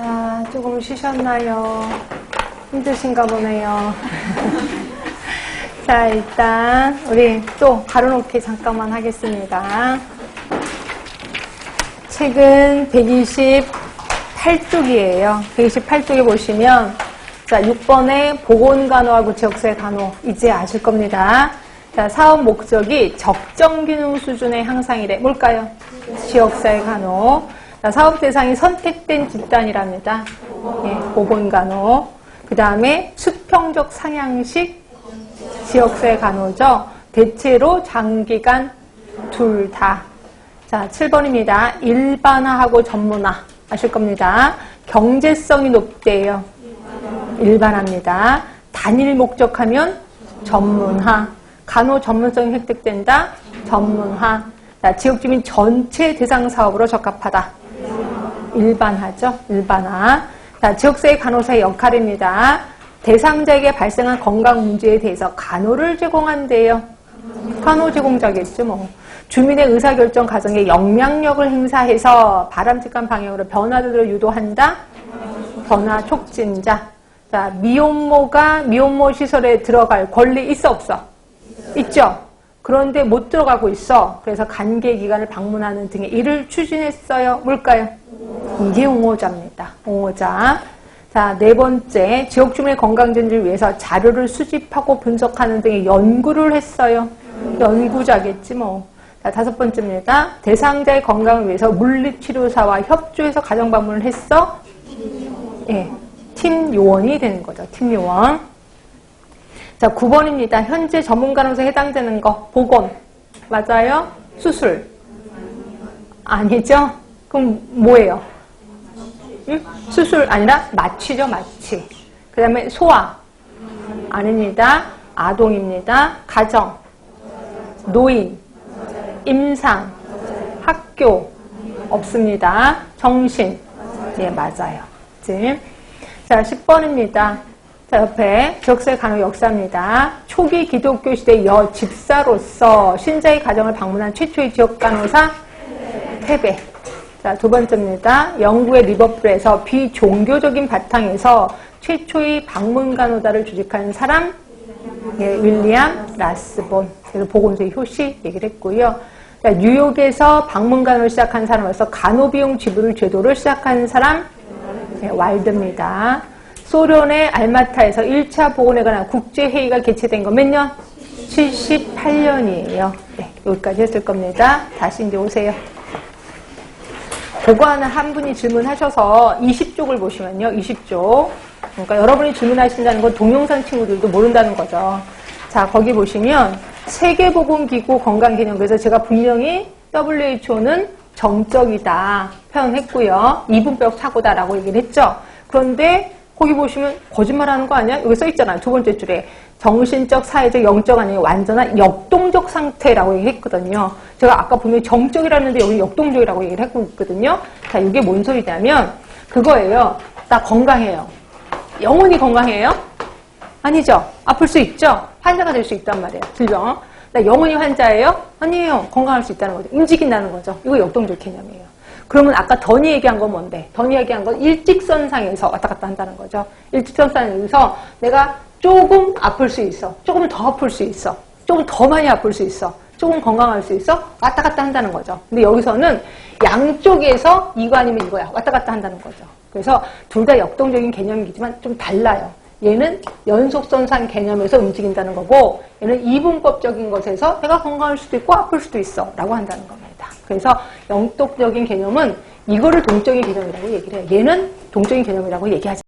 자, 조금 쉬셨나요? 힘드신가 보네요. 자, 일단 우리 또 가로놓기 잠깐만 하겠습니다. 책은 128쪽이에요. 128쪽에 보시면 자, 6번에 보건간호하고 지역사회 간호 이제 아실 겁니다. 자, 사업 목적이 적정균형 수준의 향상이래. 뭘까요? 지역사회 간호. 자, 사업 대상이 선택된 집단이랍니다. 예, 보건간호. 그 다음에 수평적 상향식 지역사회 간호죠. 대체로 장기간 둘 다. 자, 7번입니다. 일반화하고 전문화. 아실 겁니다. 경제성이 높대요. 일반화입니다. 단일 목적하면 전문화. 간호 전문성이 획득된다. 전문화. 자, 지역 주민 전체 대상 사업으로 적합하다. 일반화죠. 일반화. 자, 지역사회 간호사의 역할입니다. 대상자에게 발생한 건강 문제에 대해서 간호를 제공한대요. 간호 제공자겠죠, 뭐. 주민의 의사결정 과정에 영향력을 행사해서 바람직한 방향으로 변화를 유도한다. 변화 촉진자. 자, 미혼모가 미혼모 시설에 들어갈 권리 있어 없어? 있죠. 그런데 못 들어가고 있어. 그래서 관계 기관을 방문하는 등의 일을 추진했어요. 뭘까요? 이게 옹호자입니다. 옹호자. 자, 네 번째, 지역 주민의 건강 전지를 위해서 자료를 수집하고 분석하는 등의 연구를 했어요. 연구자겠지 뭐. 자, 다섯 번째입니다. 대상자의 건강을 위해서 물리치료사와 협조해서 가정 방문을 했어. 예, 팀 요원이 되는 거죠. 팀 요원. 자, 9번입니다. 현재 전문 간호사에 해당되는 거. 보건. 맞아요? 수술. 아니죠? 그럼 뭐예요? 응? 수술 아니라 마취죠, 마취. 그 다음에 소아. 아닙니다. 아동입니다. 가정. 노인. 임상. 학교. 없습니다. 정신. 예, 맞아요. 지금. 자, 10번입니다. 자, 옆에 적세 간호 역사입니다. 초기 기독교 시대 여 집사로서 신자의 가정을 방문한 최초의 지역 간호사 태배. 자, 두 번째입니다. 영국의 리버풀에서 비종교적인 바탕에서 최초의 방문 간호사를 조직한 사람 예, 윌리엄 라스본. 그래서 보건소의 효시 얘기를 했고요. 자, 뉴욕에서 방문 간호를 시작한 사람으로서 간호비용 지불 제도를 시작한 사람 예, 와일드입니다. 소련의 알마타에서 1차 보건에 관한 국제회의가 개최된 거 몇 년? 78년이에요. 네, 여기까지 했을 겁니다. 다시 이제 오세요. 하나 한 분이 질문하셔서 20쪽을 보시면요. 20쪽. 그러니까 여러분이 질문하신다는 건 동영상 친구들도 모른다는 거죠. 자, 거기 보시면 세계보건기구 건강기념부에서 제가 분명히 WHO는 정적이다 표현했고요. 이분법 사고다라고 얘기를 했죠. 그런데 거기 보시면 거짓말하는 거 아니야? 여기 써 있잖아요. 두 번째 줄에 정신적, 사회적, 영적 아니면 완전한 역동적 상태라고 얘기했거든요. 제가 아까 분명히 정적이라는데 여기 역동적이라고 얘기를 했고 있거든요. 자, 이게 뭔 소리냐면 그거예요. 나 건강해요. 영원히 건강해요? 아니죠. 아플 수 있죠. 환자가 될 수 있단 말이에요. 질병. 나 영원히 환자예요? 아니에요. 건강할 수 있다는 거죠. 움직인다는 거죠. 이거 역동적 개념이에요. 그러면 아까 던이 얘기한 건 뭔데? 던이 얘기한 건 일직선상에서 왔다 갔다 한다는 거죠. 일직선상에서 내가 조금 아플 수 있어. 조금 더 아플 수 있어. 조금 더 많이 아플 수 있어. 조금 건강할 수 있어. 왔다 갔다 한다는 거죠. 근데 여기서는 양쪽에서 이거 아니면 이거야. 왔다 갔다 한다는 거죠. 그래서 둘 다 역동적인 개념이지만 좀 달라요. 얘는 연속선상 개념에서 움직인다는 거고 얘는 이분법적인 것에서 내가 건강할 수도 있고 아플 수도 있어 라고 한다는 겁니다. 그래서 영독적인 개념은 이거를 동적인 개념이라고 얘기를 해요. 얘는 동적인 개념이라고 얘기하지